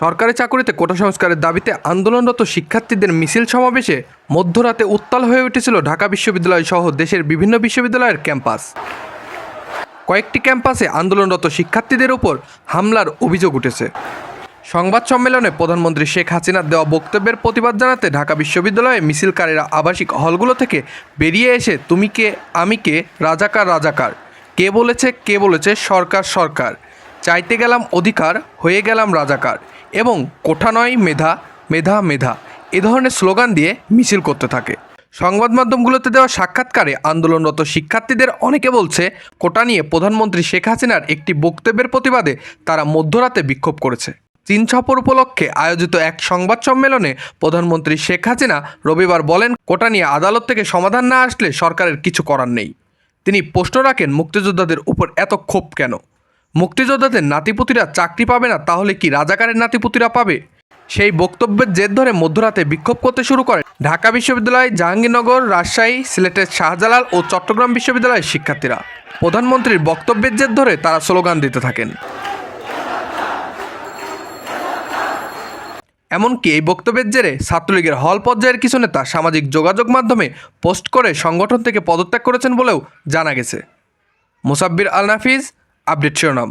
সরকারি চাকরিতে কোটা সংস্কারের দাবিতে আন্দোলনরত শিক্ষার্থীদের মিছিল সমাবেশে মধ্যরাতে উত্তাল হয়ে উঠেছিল ঢাকা বিশ্ববিদ্যালয় সহ দেশের বিভিন্ন বিশ্ববিদ্যালয়ের ক্যাম্পাস। কয়েকটি ক্যাম্পাসে আন্দোলনরত শিক্ষার্থীদের উপর হামলার অভিযোগ উঠেছে। সংবাদ সম্মেলনে প্রধানমন্ত্রী শেখ হাসিনার দেওয়া বক্তব্যের প্রতিবাদ জানাতে ঢাকা বিশ্ববিদ্যালয়ে মিছিলকারীরা আবাসিক হলগুলো থেকে বেরিয়ে এসে, তুমি কে? আমি কে? রাজাকার রাজাকার। কে বলেছে? কে বলেছে? সরকার সরকার। চাইতে গেলাম অধিকার, হয়ে গেলাম রাজাকার এবং কোঠা নয় মেধা মেধা মেধা। এ ধরনের স্লোগান দিয়ে মিছিল করতে থাকে। সংবাদ মাধ্যমগুলোতে দেওয়া সাক্ষাৎকারে আন্দোলনরত শিক্ষার্থীদের অনেকে বলছে, কোটা নিয়ে প্রধানমন্ত্রী শেখ হাসিনার একটি বক্তব্যের প্রতিবাদে তারা মধ্যরাতে বিক্ষোভ করেছে। চীন সফর উপলক্ষে আয়োজিত এক সংবাদ সম্মেলনে প্রধানমন্ত্রী শেখ হাসিনা রবিবার বলেন, কোটা নিয়ে আদালত থেকে সমাধান না আসলে সরকারের কিছু করার নেই। তিনি প্রশ্ন রাখেন, মুক্তিযোদ্ধাদের উপর এত ক্ষোভ কেন? মুক্তিযোদ্ধাদের নাতিপুতিরা চাকরি পাবে না, তাহলে কি রাজাকারের নাতিপুতিরা পাবে? সেই বক্তব্যের জের ধরে মধ্যরাতে বিক্ষোভ করতে শুরু করে ঢাকা বিশ্ববিদ্যালয়, জাহাঙ্গীরনগর, রাজশাহী, সিলেটের শাহজালাল ও চট্টগ্রাম বিশ্ববিদ্যালয়ের শিক্ষার্থীরা। প্রধানমন্ত্রীর বক্তব্যের জের ধরে তারা স্লোগান দিতে থাকেন। এমনকি এই বক্তব্যের জেরে ছাত্রলীগের হল পর্যায়ের কিছু নেতা সামাজিক যোগাযোগ মাধ্যমে পোস্ট করে সংগঠন থেকে পদত্যাগ করেছেন বলেও জানা গেছে। মুসাব্বির আল নাফিজ আপডেট শিরোনাম